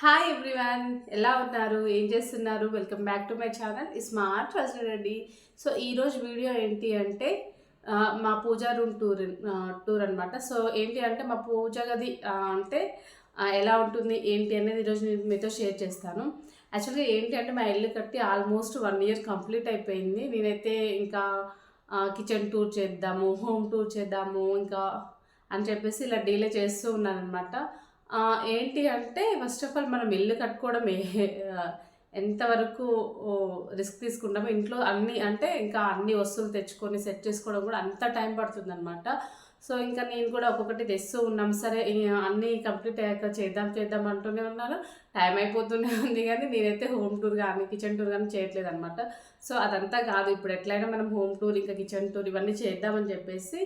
Hi everyone ఎలా ఉన్నారు? ఏం చేస్తున్నారు? Welcome back to my channel smart Reddy so ఈరోజు వీడియో ఏంటి అంటే మా పూజా రూమ్ టూర్ టూర్ అనమాట సో ఏంటి అంటే మా పూజ గది అంటే ఎలా ఉంటుంది ఏంటి అనేది ఈరోజు నేను మీతో షేర్ చేస్తాను. యాక్చువల్గా ఏంటి అంటే మా ఇల్లు కట్టి ఆల్మోస్ట్ వన్ ఇయర్ కంప్లీట్ అయిపోయింది. నేనైతే ఇంకా కిచెన్ టూర్ చేద్దాము హోమ్ టూర్ చేద్దాము ఇంకా అని చెప్పేసి ఇలా డీలే చేస్తూ ఉన్నాను అనమాట ఏంటి అంటే ఫస్ట్ ఆఫ్ ఆల్ మనం ఇల్లు కట్టుకోవడం ఏ ఎంతవరకు రిస్క్ తీసుకుంటామో ఇంట్లో అన్ని అంటే ఇంకా అన్ని వస్తువులు తెచ్చుకొని సెట్ చేసుకోవడం కూడా అంత టైం పడుతుంది అనమాట సో ఇంకా నేను కూడా ఒక్కొక్కటి తెస్తూ ఉన్నాం. సరే అన్నీ కంప్లీట్ అయ్యాక చేద్దాం చేద్దాం అంటూనే ఉన్నాను టైం అయిపోతూనే ఉంది కానీ నేనైతే హోమ్ టూర్ కానీ కిచెన్ టూర్ కానీ చేయట్లేదు అనమాట సో అదంతా కాదు. ఇప్పుడు ఎట్లయినా మనం హోమ్ టూర్ ఇంకా కిచెన్ టూర్ ఇవన్నీ చేద్దామని చెప్పేసి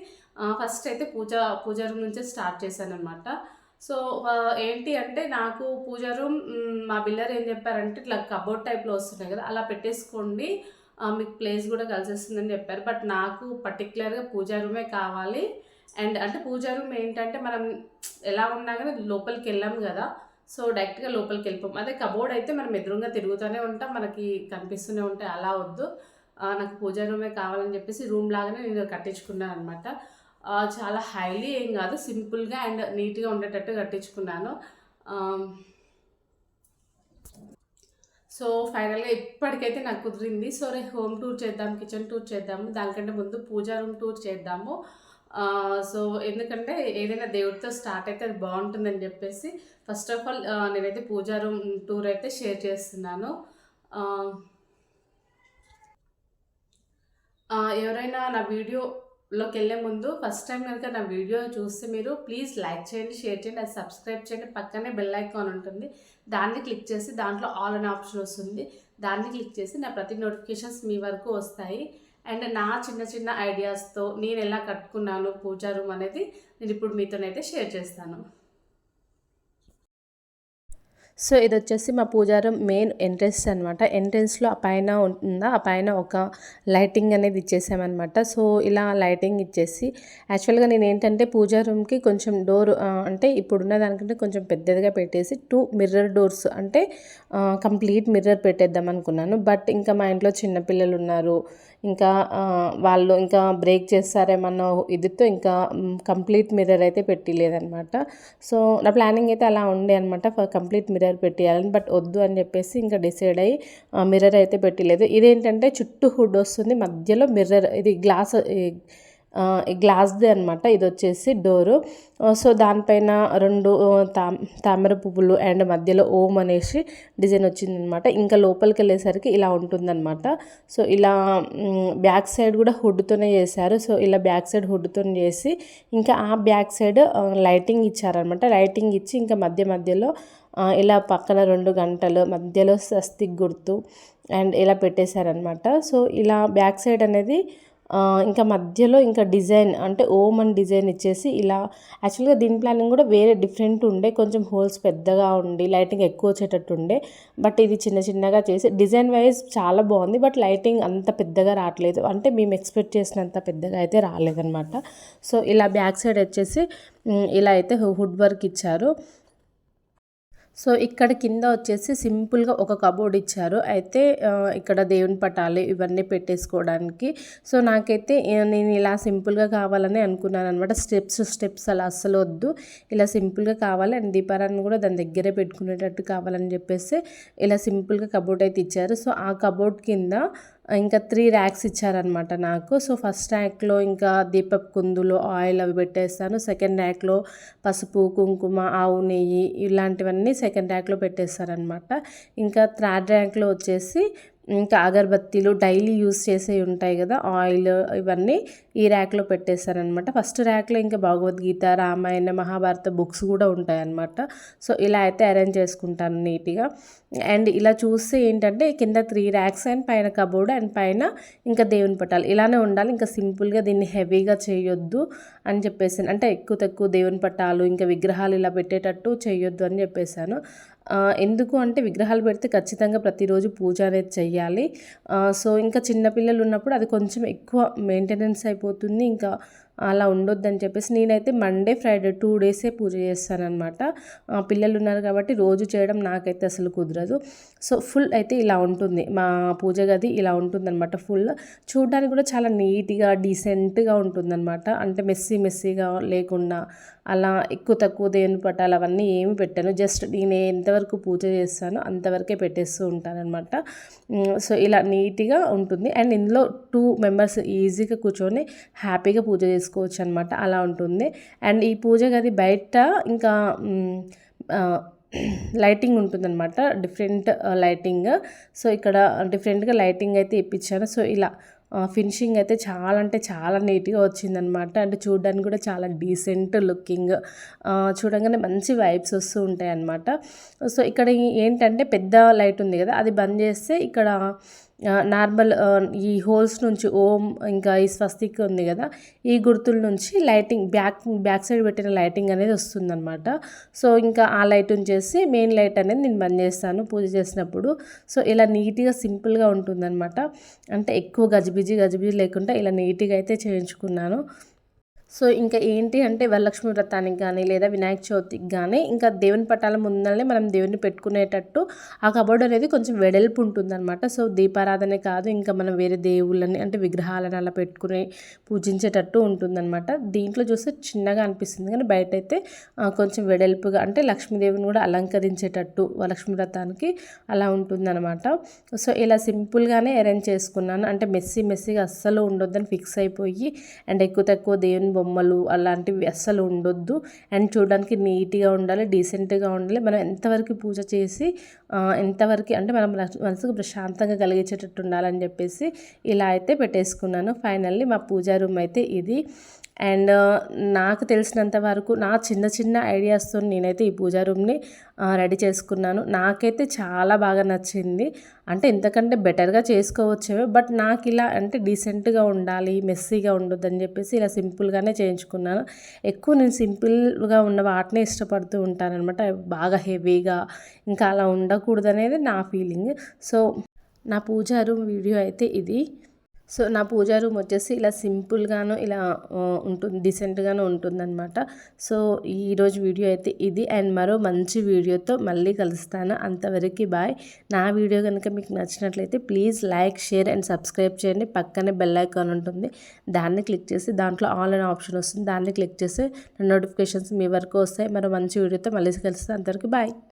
ఫస్ట్ అయితే పూజ పూజ రూమ్ నుంచే స్టార్ట్ చేశాను అనమాట సో ఏంటి అంటే నాకు పూజ రూమ్ మా బిల్లర్ ఏం చెప్పారంటే ఇట్లా కబోర్డ్ టైప్లో వస్తున్నాయి కదా అలా పెట్టేసుకోండి. మీకు ప్లేస్ కూడా కలిసేస్తుందని చెప్పారు. బట్ నాకు పర్టికులర్గా పూజా రూమే కావాలి. అండ్ అంటే పూజా రూమ్ ఏంటంటే మనం ఎలా ఉన్నా కానీ లోపలికి వెళ్ళాం కదా సో డైరెక్ట్గా లోపలికి వెళ్ళిపోం. అదే కబోర్డ్ అయితే మనం ఎదురుగా తిరుగుతూనే ఉంటాం. మనకి కనిపిస్తూనే ఉంటాయి అలా వద్దు. నాకు పూజా రూమే కావాలని చెప్పేసి రూమ్ లాగానే నేను కట్టించుకున్నాను అనమాట చాలా హైలీ ఏం కాదు సింపుల్గా అండ్ నీట్గా ఉండేటట్టు కట్టించుకున్నాను. సో ఫైనల్గా ఇప్పటికైతే నాకు కుదిరింది. సో రే హోమ్ టూర్ చేద్దాం కిచెన్ టూర్ చేద్దాము. దానికంటే ముందు పూజా రూమ్ టూర్ చేద్దాము. సో ఎందుకంటే ఏదైనా దేవుడితో స్టార్ట్ అయితే అది బాగుంటుందని చెప్పేసి ఫస్ట్ ఆఫ్ ఆల్ నేనైతే పూజా రూమ్ టూర్ అయితే షేర్ చేస్తున్నాను. ఎవరైనా నా వీడియో లోకి వెళ్ళే ముందు ఫస్ట్ టైం కనుక నా వీడియో చూస్తే మీరు ప్లీజ్ లైక్ చేయండి షేర్ చేయండి అది సబ్స్క్రైబ్ చేయండి. పక్కనే బెల్ ఐకాన్ ఉంటుంది. దాన్ని క్లిక్ చేసి దాంట్లో ఆల్ అనే ఆప్షన్ వస్తుంది. దాన్ని క్లిక్ చేసి నా ప్రతి నోటిఫికేషన్స్ మీ వరకు వస్తాయి. అండ్ నా చిన్న చిన్న ఐడియాస్తో నేను ఎలా కట్టుకున్నాను పూజా రూమ్ అనేది నేను ఇప్పుడు మీతోనైతే షేర్ చేస్తాను. సో ఇది వచ్చేసి మా పూజారం మెయిన్ ఎంట్రెన్స్ అనమాట ఎంట్రెన్స్లో ఆ పైన ఉంటుందా? ఆ పైన ఒక లైటింగ్ అనేది ఇచ్చేసామన్నమాట. సో ఇలా లైటింగ్ ఇచ్చేసి యాక్చువల్గా నేను ఏంటంటే పూజా రూమ్కి కొంచెం డోర్ అంటే ఇప్పుడున్న దానికంటే కొంచెం పెద్దదిగా పెట్టేసి టూ మిర్రర్ డోర్స్ అంటే కంప్లీట్ మిర్రర్ పెట్టేద్దాం అనుకున్నాను బట్ ఇంకా మా ఇంట్లో చిన్నపిల్లలు ఉన్నారు ఇంకా వాళ్ళు ఇంకా బ్రేక్ చేస్తారేమన్న ఇదితో ఇంకా కంప్లీట్ మిర్రర్ అయితే పెట్టలేదనమాట సో నా ప్లానింగ్ అయితే అలా ఉండే అనమాట కంప్లీట్ మిర్రర్ పెట్టేయాలని బట్ వద్దు అని చెప్పేసి ఇంకా డిసైడ్ అయ్యి మిర్రర్ అయితే పెట్టలేదు. ఇదేంటంటే చుట్టూ హుడ్ వస్తుంది. మధ్యలో మిర్రర్ ఇది గ్లాస్ గ్లాస్ది అనమాట ఇది వచ్చేసి డోరు సో దానిపైన రెండు తా తామర పువ్వులు అండ్ మధ్యలో ఓం అనేసి డిజైన్ వచ్చిందనమాట ఇంకా లోపలికి వెళ్ళేసరికి ఇలా ఉంటుందన్నమాట. సో ఇలా బ్యాక్ సైడ్ కూడా హుడ్తోనే చేశారు. సో ఇలా బ్యాక్ సైడ్ హుడ్తో చేసి ఇంకా ఆ బ్యాక్ సైడ్ లైటింగ్ ఇచ్చారనమాట లైటింగ్ ఇచ్చి ఇంకా మధ్య మధ్యలో ఇలా పక్కన రెండు గంటలు మధ్యలో స్వస్తిక్ గుర్తు అండ్ ఇలా పెట్టేశారనమాట సో ఇలా బ్యాక్ సైడ్ అనేది ఇంకా మధ్యలో ఇంకా డిజైన్ అంటే ఓమ్ అని డిజైన్ ఇచ్చేసి ఇలా యాక్చువల్గా దీని ప్లానింగ్ కూడా వేరే డిఫరెంట్ ఉండే కొంచెం హోల్స్ పెద్దగా ఉండి లైటింగ్ ఎక్కువ వచ్చేటట్టు ఉండే. బట్ ఇది చిన్న చిన్నగా చేసి డిజైన్ వైజ్ చాలా బాగుంది బట్ లైటింగ్ అంత పెద్దగా రావట్లేదు. అంటే మేము ఎక్స్పెక్ట్ చేసినంత పెద్దగా అయితే రాలేదనమాట సో ఇలా బ్యాక్ సైడ్ వచ్చేసి ఇలా అయితే హుడ్ వర్క్ ఇచ్చారు. సో ఇక్కడ కింద వచ్చేసి సింపుల్గా ఒక కబోర్డ్ ఇచ్చారు. అయితే ఇక్కడ దేవుని పటాలు ఇవన్నీ పెట్టేసుకోవడానికి. సో నాకైతే నేను ఇలా సింపుల్గా కావాలని అనుకున్నాను అనమాట స్టెప్స్ స్టెప్స్ అలా అస్సలు వద్దు. ఇలా సింపుల్గా కావాలి. అండ్ దీపారాన్ని కూడా దాని దగ్గరే పెట్టుకునేటట్టు కావాలని చెప్పేసి ఇలా సింపుల్గా కబోర్డ్ అయితే ఇచ్చారు. సో ఆ కబోర్డ్ కింద ఇంకా త్రీ ర్యాక్స్ ఇచ్చారనమాట నాకు. సో ఫస్ట్ ర్యాక్లో ఇంకా దీపపు కుందులు ఆయిల్ అవి పెట్టేస్తాను. సెకండ్ ర్యాక్లో పసుపు కుంకుమ ఆవు నెయ్యి ఇలాంటివన్నీ సెకండ్ ర్యాక్లో పెట్టేస్తారనమాట ఇంకా థర్డ్ ర్యాక్లో వచ్చేసి ఇంకా అగరబత్తీలు డైలీ యూస్ చేసే ఉంటాయి కదా ఆయిల్ ఇవన్నీ ఈ ర్యాక్లో పెట్టేస్తారనమాట ఫస్ట్ ర్యాక్లో ఇంకా భగవద్గీత రామాయణ మహాభారత బుక్స్ కూడా ఉంటాయన్నమాట. సో ఇలా అయితే అరేంజ్ చేసుకుంటాను నీట్గా. అండ్ ఇలా చూస్తే ఏంటంటే కింద త్రీ ర్యాక్స్ అండ్ పైన కబోర్డ్ అండ్ పైన ఇంకా దేవుని పటాలు. ఇలానే ఉండాలి. ఇంకా సింపుల్గా దీన్ని హెవీగా చేయొద్దు అని చెప్పేసాను. అంటే ఎక్కువ తక్కువ దేవుని పటాలు ఇంకా విగ్రహాలు ఇలా పెట్టేటట్టు చేయొద్దు అని చెప్పేశాను ఎందుకు అంటే విగ్రహాలు పెడితే ఖచ్చితంగా ప్రతిరోజు పూజ అనేది చెయ్యాలి. సో ఇంకా చిన్నపిల్లలు ఉన్నప్పుడు అది కొంచెం ఎక్కువ మెయింటెనెన్స్ అయిపోతుంది. ఇంకా అలా ఉండొద్దని చెప్పేసి నేనైతే మండే ఫ్రైడే టూ డేసే పూజ చేస్తానమాట పిల్లలు ఉన్నారు కాబట్టి రోజు చేయడం నాకైతే అసలు కుదరదు. సో ఫుల్ అయితే ఇలా ఉంటుంది. మా పూజ గది ఇలా ఉంటుందన్నమాట ఫుల్ చూడడానికి కూడా చాలా నీట్గా డీసెంట్గా ఉంటుందన్నమాట. అంటే మెస్సీ మెస్సీగా లేకుండా అలా ఎక్కువ తక్కువ దేవుని పటాలు అవన్నీ ఏమి పెట్టాను. జస్ట్ నేను ఎంతవరకు పూజ చేస్తానో అంతవరకే పెట్టేస్తూ ఉంటానన్నమాట. సో ఇలా నీట్గా ఉంటుంది. అండ్ ఇందులో టూ మెంబర్స్ ఈజీగా కూర్చొని హ్యాపీగా పూజ చేసుకోవచ్చు అనమాట అలా ఉంటుంది. అండ్ ఈ పూజ గది బయట ఇంకా లైటింగ్ ఉంటుందన్నమాట. Different lighting. సో ఇక్కడ డిఫరెంట్గా లైటింగ్ అయితే ఇప్పించాను. సో ఇలా ఫినిషింగ్ అయితే చాలా అంటే చాలా నీట్గా వచ్చిందనమాట అంటే చూడడానికి కూడా చాలా డీసెంట్ లుకింగ్. చూడంగానే మంచి వైబ్స్ వస్తూ ఉంటాయి అన్నమాట సో ఇక్కడ ఏంటంటే పెద్ద లైట్ ఉంది కదా అది బంద్ చేస్తే ఇక్కడ నార్మల్ ఈ హోల్స్ నుంచి ఓం ఇంకా ఈ స్వస్తిక్ ఉంది కదా ఈ గుర్తుల నుంచి లైటింగ్ బ్యాక్ బ్యాక్ సైడ్ పెట్టిన లైటింగ్ అనేది వస్తుందన్నమాట. సో ఇంకా ఆ లైట్ ఉంచేసి మెయిన్ లైట్ అనేది నేను బంద్ చేస్తాను పూజ చేసినప్పుడు. సో ఇలా నీట్గా సింపుల్గా ఉంటుందన్నమాట. అంటే ఎక్కువ గజిబిజి గజిబిజి లేకుండా ఇలా నీట్గా అయితే చేయించుకున్నాను. సో ఇంకా ఏంటి అంటే వరలక్ష్మి వ్రతానికి కానీ లేదా వినాయక చవితికి కానీ ఇంకా దేవుని పటాల ముందరనే మనం దేవుని పెట్టుకునేటట్టు ఆ కబోర్డ్ అనేది కొంచెం వెడల్పు ఉంటుందన్నమాట. సో దీపారాధనే కాదు ఇంకా మనం వేరే దేవుళ్ళని అంటే విగ్రహాలను అలా పెట్టుకుని పూజించేటట్టు ఉంటుందన్నమాట. దీంట్లో చూస్తే చిన్నగా అనిపిస్తుంది కానీ బయట అయితే కొంచెం వెడల్పుగా అంటే లక్ష్మీదేవిని కూడా అలంకరించేటట్టు వరలక్ష్మి వ్రతానికి అలా ఉంటుందన్నమాట. సో ఇలా సింపుల్గానే అరేంజ్ చేసుకున్నాను. అంటే మెస్సీ మెస్సీగా అస్సలు ఉండొద్దని ఫిక్స్ అయిపోయి అండ్ ఎక్కువ తక్కువ దేవుని బొమ్మలు అలాంటివి అస్సలు ఉండొద్దు. అండ్ చూడడానికి నీట్గా ఉండాలి డీసెంట్గా ఉండాలి. మనం ఎంతవరకు పూజ చేసి ఎంతవరకు అంటే మనం మనసుకు ప్రశాంతంగా కలిగించేటట్టు ఉండాలని చెప్పేసి ఇలా అయితే పెట్టేసుకున్నాను. ఫైనల్లీ మా పూజా రూమ్ అయితే ఇది. అండ్ నాకు తెలిసినంత వరకు నా చిన్న చిన్న ఐడియాస్తో నేనైతే ఈ పూజా రూమ్ని రెడీ చేసుకున్నాను. నాకైతే చాలా బాగా నచ్చింది. అంటే ఎంతకంటే బెటర్గా చేసుకోవచ్చేమో బట్ నాకు ఇలా అంటే డీసెంట్గా ఉండాలి మెస్సీగా ఉండొద్దని చెప్పేసి ఇలా సింపుల్గానే చేయించుకున్నాను. ఎక్కువ నేను సింపుల్గా ఉన్న వాటినే ఇష్టపడుతూ ఉంటాను అనమాట బాగా హెవీగా ఇంకా అలా ఉండకూడదు అనేది నా ఫీలింగ్. సో నా పూజా రూమ్ వీడియో అయితే ఇది. సో నా పూజా రూమ్ వచ్చేసి ఇలా సింపుల్గాను ఇలా ఉంటుంది డీసెంట్గాను ఉంటుందన్నమాట. సో ఈరోజు వీడియో అయితే ఇది. అండ్ మరో మంచి వీడియోతో మళ్ళీ కలుస్తాను. అంతవరకు బాయ్. నా వీడియో కనుక మీకు నచ్చినట్లయితే please like share and subscribe చేయండి. పక్కనే బెల్ ఐకాన్ ఉంటుంది. దాన్ని క్లిక్ చేసి దాంట్లో ఆల్ అనే ఆప్షన్ వస్తుంది. దాన్ని క్లిక్ చేస్తే నోటిఫికేషన్స్ మీ వరకు వస్తాయి. మరో మంచి వీడియోతో మళ్ళీ కలుస్తాను. అంతవరకు బాయ్.